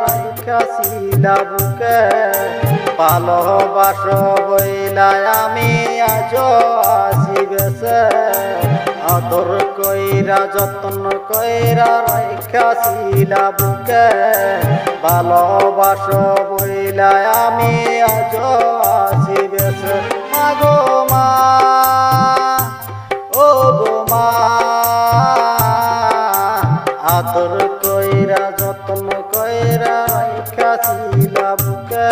রাইখাছিলা বুকে ভালোবাস বইলাই আমি আজ আসি বেছে আদর কইরা, যত্ন কইরা রাইখাছিলা বুকে ভালোবাস বইলাই আমি আজ আসি বেছে রাইখাছিলা বুকে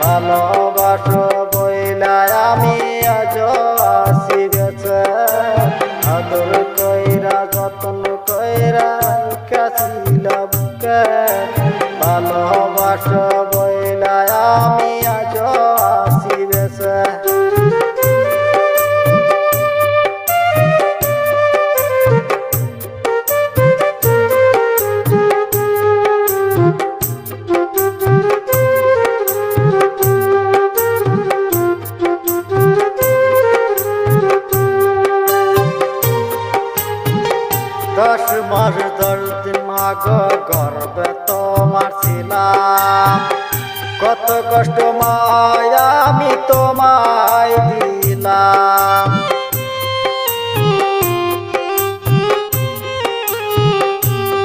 ভালোবাস বইলা আমি আজ আসি গেছে। আদর কইরা যত্ন কইরা রাইখাছিলা বুকে দশ মাস দশ দিন মাগ গর্বে তোমার ছিলাম। কত কষ্ট মায়া আমি তোমায় দিলাম।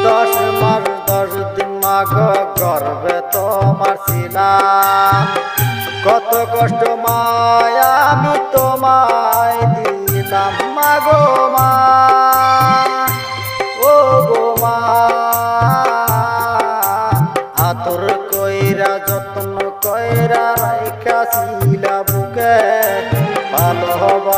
দশ মাস দশ দিন মাগ গর্বে তোমার ছিলাম। কত কষ্ট মায়া আমি তোমায় দিলাম। মাগো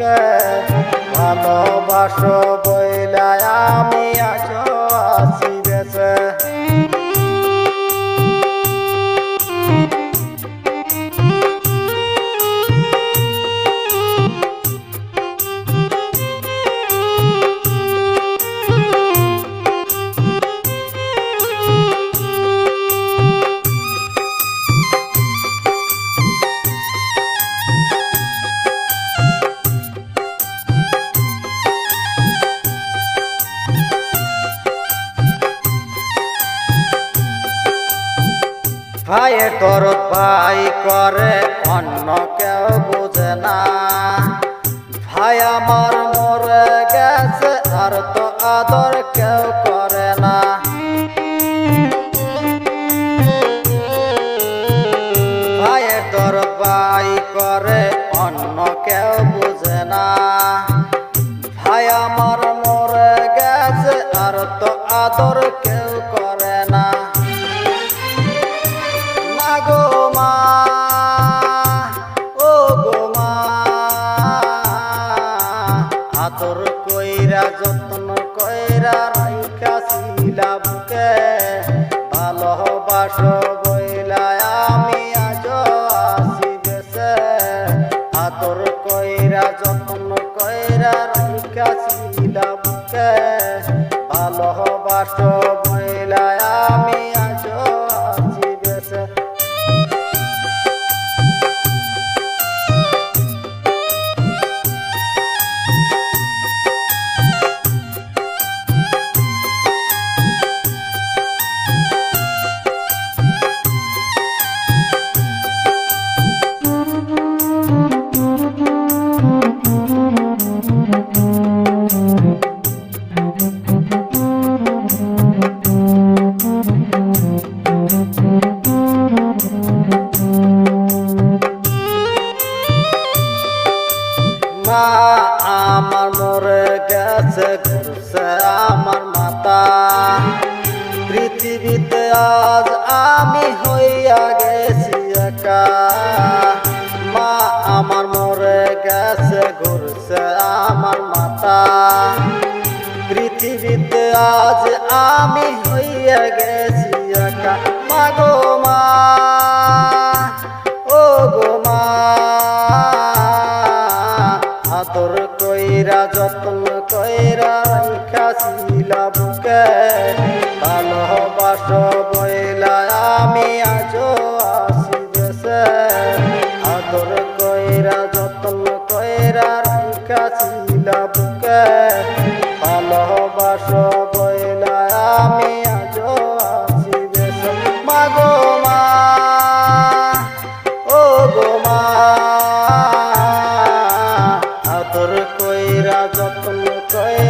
ভালোবাসো ভালোবাস বইলা আমি আছো আসি বেছে ভাইয়ের দরদ ভাই করে, অন্য কেউ বুঝে না। ভাই আমার মরে গেছে আর তো আদর কেউ করে না। ভাইয়ের দরদ ভাই করে, অন্য কেউ বুঝে না। ভাই আমার মরে গেছে আর তো আদর কেউ কইরা কয়রা কইরা রাইখাছিলা বুকে ভালোবাস বইলা আমি আজ আসি বেছে আদর কয়রা যত্ন কইরা রাইখাছিলা বুকে ভালোবাস মা আমার মরে গেছে, ঘুরছে আমার মাতা পৃথিবীতে আজ আমি হইয়া গেছি একা। মা আমার মরে গেছে, ঘুরছে আমার মাতা পৃথিবীতে আজ আমি হইয়া গেছি একা। মাগো মা। বুকে ভালোবাস বইলা আমি আজ আসি দেশে। আদর কইরা, যতন কইরা ছিল বুকে ভালোবাস বইলা আমি আজ আসি দেশে। মাগো ও গো মা, আদর কইরা, যতন কইরা